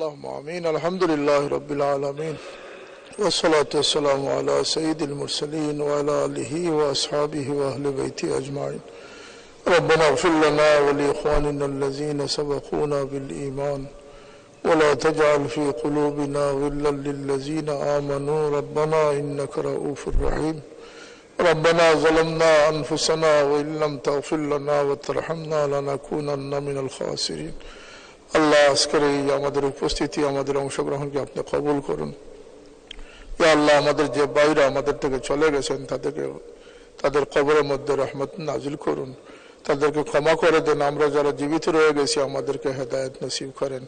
اللهم آمين. الحمد لله رب العالمين. والصلاة والسلام على سيد المرسلين وعلى آله وأصحابه وأهل بيته أجمعين. ربنا اغفر لنا ولإخواننا الذين سبقونا بالإيمان. ولا تجعل في قلوبنا غلا للذين آمنوا. ربنا إنك رؤوف رحيم. ربنا ظلمنا أنفسنا وإن لم تغفر لنا وترحمنا لنكونن من الخاسرين. আল্লাহ আজকের এই আমাদের উপস্থিতি, আমাদের অংশগ্রহণকে আপনি কবুল করুন। আল্লাহ, আমাদের যে বাইরে আমাদের থেকে চলে গেছেন, তাদেরকে, তাদের কবরের মধ্যে রহমত নাজিল করুন। তাদেরকে ক্ষমা করে দেন। আমরা যারা জীবিত রয়ে গেছি, আমাদেরকে হেদায়ত নসিব করেন।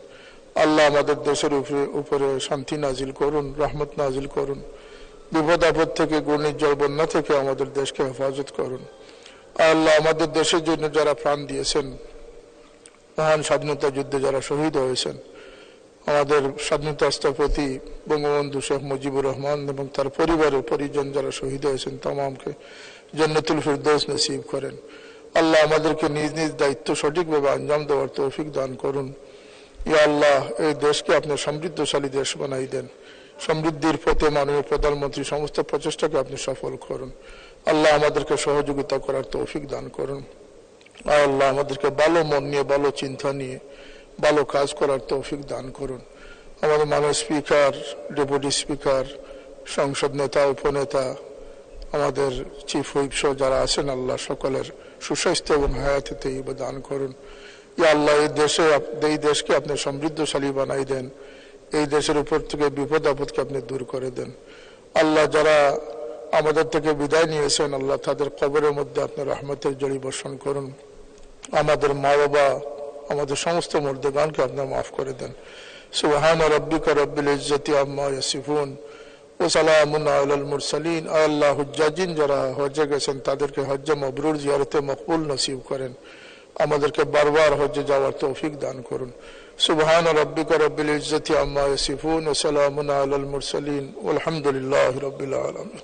আল্লাহ আমাদের দেশের উপরে উপরে শান্তি নাজিল করুন, রহমত নাজিল করুন। বিপদ আপদ থেকে, ঘূর্ণিঝড়, বন্যা থেকে আমাদের দেশকে হেফাজত করুন। আল্লাহ, আমাদের দেশের জন্য যারা প্রাণ দিয়েছেন মহান স্বাধীনতা যুদ্ধে যারা শহীদ হয়েছেন, আমাদের স্বাধীনতা স্থপতি বঙ্গবন্ধু শেখ মুজিবুর রহমান এবং তার পরিবারের পরিজন যারা শহীদ হয়েছেন, তামামকে জন্নতুল ফিরদৌস নসিব করেন। আল্লাহ আমাদেরকে নিজ নিজ দায়িত্ব সঠিকভাবে আঞ্জাম দেওয়ার তৌফিক দান করুন। ইয়া আল্লাহ, এই দেশকে আপনি সমৃদ্ধশালী দেশ বানাই দেন। সমৃদ্ধির পথে মাননীয় প্রধানমন্ত্রী সমস্ত প্রচেষ্টাকে আপনি সফল করুন। আল্লাহ আমাদেরকে সহযোগিতা করার তৌফিক দান করুন। আল্লাহ আমাদেরকে ভালো মন নিয়ে, ভালো চিন্তা নিয়ে, ভালো কাজ করার তৌফিক দান করুন। আমাদের মাননীয় স্পিকার, ডেপুটি স্পিকার, সংসদ নেতা, উপনেতা, আমাদের চিফ হুইপ সহ যারা আছেন, আল্লাহ সকলের সুস্বাস্থ্য এবং হায়াতিতে দান করুন। ইয়া আল্লাহ, এই দেশে এই দেশকে আপনি সমৃদ্ধশালী বানাই দেন। এই দেশের উপর থেকে বিপদ আপদকে আপনি দূর করে দেন। আল্লাহ যারা আমাদের থেকে বিদায় নিয়েছেন, আল্লাহ তাদের কবরের মধ্যে আপনার রহমতের জড়ি বর্ষণ করুন। আমাদের মা বাবা আমাদের সমস্ত মর্দেগানকে আপনার মাফ করে দেন। সুবহান রব্বিকা রব্বিল ইজ্জতি আম্মা ইয়াসিফুন। ও সালামুন আলাল মুরসালিন। আল্লাহ হুজ্জাজিন যারা হজ্জে গেছেন তাদেরকে হজ্জে মবরুর জিয়ারতে মকবুল নসিব করেন। আমাদেরকে বারবার হজ্জে যাওয়ার তৌফিক দান করুন। সুবহান রব্বিকা রব্বিল ইজ্জতি আম্মা ইয়াসিফুন। ও সালামুন আলাল মুরসালিন। আলহামদুলিল্লাহ রব্বিল আলামিন।